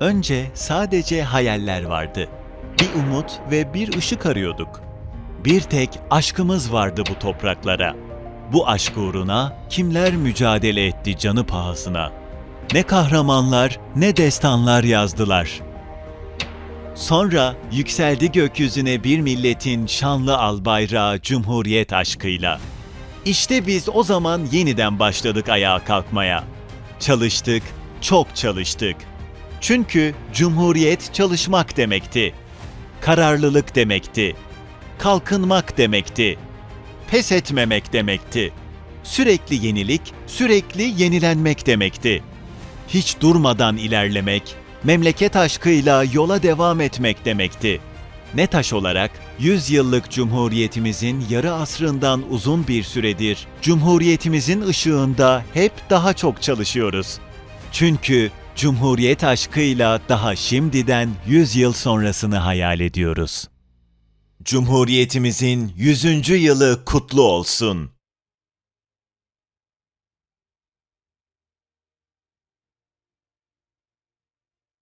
Önce sadece hayaller vardı. Bir umut ve bir ışık arıyorduk. Bir tek aşkımız vardı bu topraklara. Bu aşk uğruna kimler mücadele etti canı pahasına. Ne kahramanlar ne destanlar yazdılar. Sonra yükseldi gökyüzüne bir milletin şanlı al bayrağı cumhuriyet aşkıyla. İşte biz o zaman yeniden başladık ayağa kalkmaya. Çalıştık, çok çalıştık. Çünkü cumhuriyet çalışmak demekti. Kararlılık demekti. Kalkınmak demekti. Pes etmemek demekti. Sürekli yenilik, sürekli yenilenmek demekti. Hiç durmadan ilerlemek, memleket aşkıyla yola devam etmek demekti. NETAŞ olarak 100 yıllık Cumhuriyetimizin yarı asrından uzun bir süredir Cumhuriyetimizin ışığında hep daha çok çalışıyoruz. Çünkü Cumhuriyet aşkıyla daha şimdiden 100 yıl sonrasını hayal ediyoruz. Cumhuriyetimizin 100. yılı kutlu olsun.